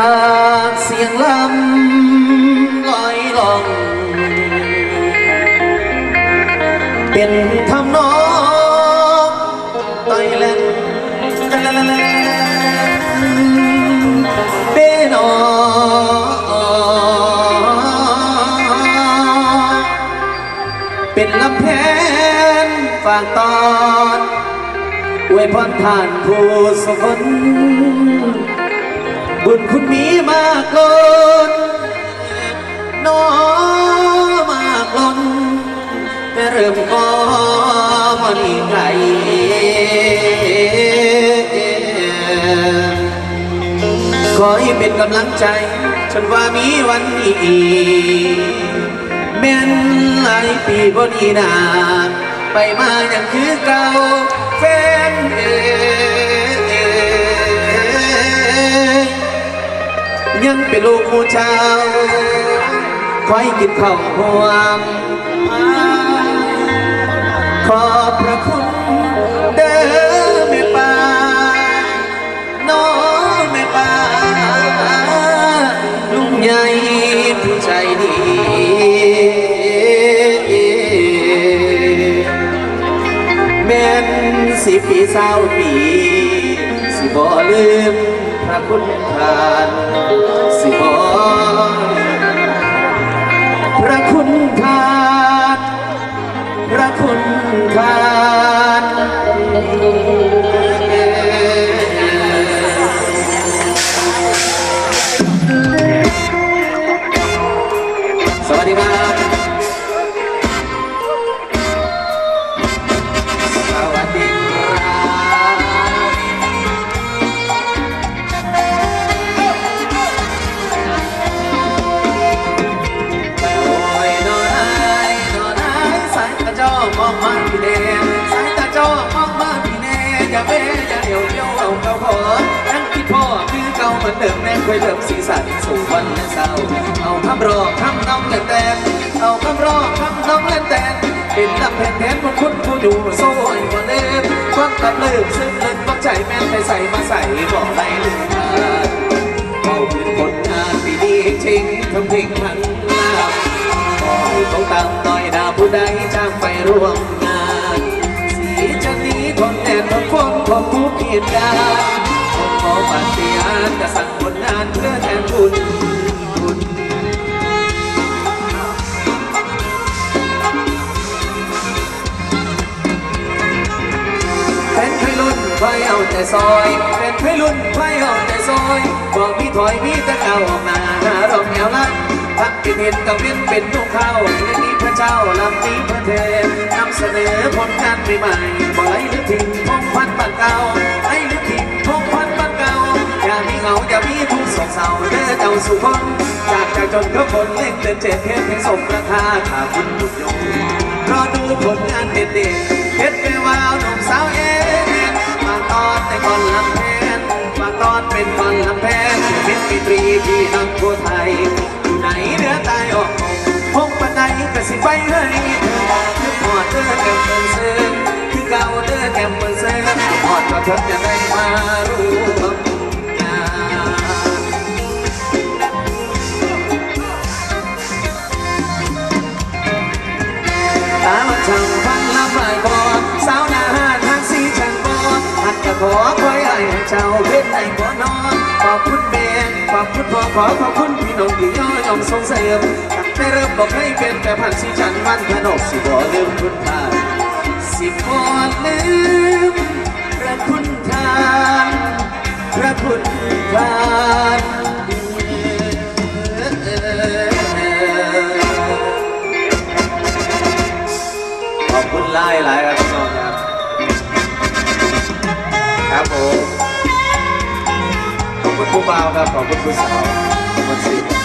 จากเสียงลำลอยลอง เป็นทำนองไต่อยเล่นเป็นอเป็นลำแพนฝากตอนอวยพรทานผู้สุขคน บุญคุณมีมากล้นน้อมากล้นแต่เริ่มก็มันไกลขอให้เป็นกำลังใจจนว่ามีวันนี้แม่นหลายปีบนีนานไปมาอย่างคือเก่าแฟนเอย ยังเป็นลูกผู้เจ้าคอยกินข้าวหวมขอบพระคุณเด้อแม่ป้าน้องแม่ป้าลุงใหญ่ผู้ใจดีแม่นสิปีเศร้าปี สิบ่ลืม พระคุณทานสิบอพระคุณทานพระคุณทาน เก่าเหมือนเดิมแน่คุยเดิมสีสันสู่วันและเศร้าเอาคำรอคำน้องเล่นแตนเอาคำรอคำน้องเล่นแตนเป็นลำแผ่นแทนของคุณผู้อยู่โซ่ยกว่เดิมความตับเลิกซึ่งเลึกต้องใจแม่นไปใส่มาใส่บอกไรลืมมาเอาเป็นผลงานปีนี้จริงทำเพลงทั้งลาบขอให้เขาตามต่อยดาผู้ใดจ้างไปร่วมงานสีจะหนี้ทนแดดทนฝนทนทุกเหตุการณ์ผมขอ ปฏิญาณจะสั่งผลงานเพื่อแทนคุณคุณเป็นไพรุ่นไฟเอาแต่ซอย เป็นไพรุ่นไฟเอาแต่ซอย บอกมีถอยมีต่เก่าออกมาหน้ารองแนวลัดพักเป็นเห็นกับเว้นเป็นลูกเข้าเพลงนี้พระเจ้าลำนี้พระเทพนำเสนอผลงานใหม่ๆบ่ไหลหรือทิ้งพงพันบ้านเก่าาสุพนจากจากจนก็คนเล่งเดินเจ็ดเทปเพลงสมราคาถ้าคุณทุกยงรอดูผลงานเด็ดๆเพชรไปวาวหนุ่มสาวเอ็นมาตอนในก่อนลำแพนมาตอนเป็นก่อนลำแพนเพชรปีตรีที่นักทั่วไทยอยู่ไหนเหนือใตายออกพงปันไดกระสิไปให้เธอคือพอดเด้อแก้มเปิงเซิงคือเก่าเด้อแก้มเปิงเซิงพอดก็เธอจะได้มา เจ้าเพชรในบ่นอนขอบคุณแม่ขอบคุณพ่อขอขอบคุณพี่น้องที่ย่อยองสงเสริมตั้งแต่เริ่มบอกให้เป็นแต่พันสีจันทร์วันขนกสิบ่ลืมคุณทานสิบ่ลืมพระคุณทานพระคุณทานขอบคุณไล่หลายครับพี่น้องครับครับผม คุณผู้บ่าวครับขอบคุณผู้สาวขอบคุณสิ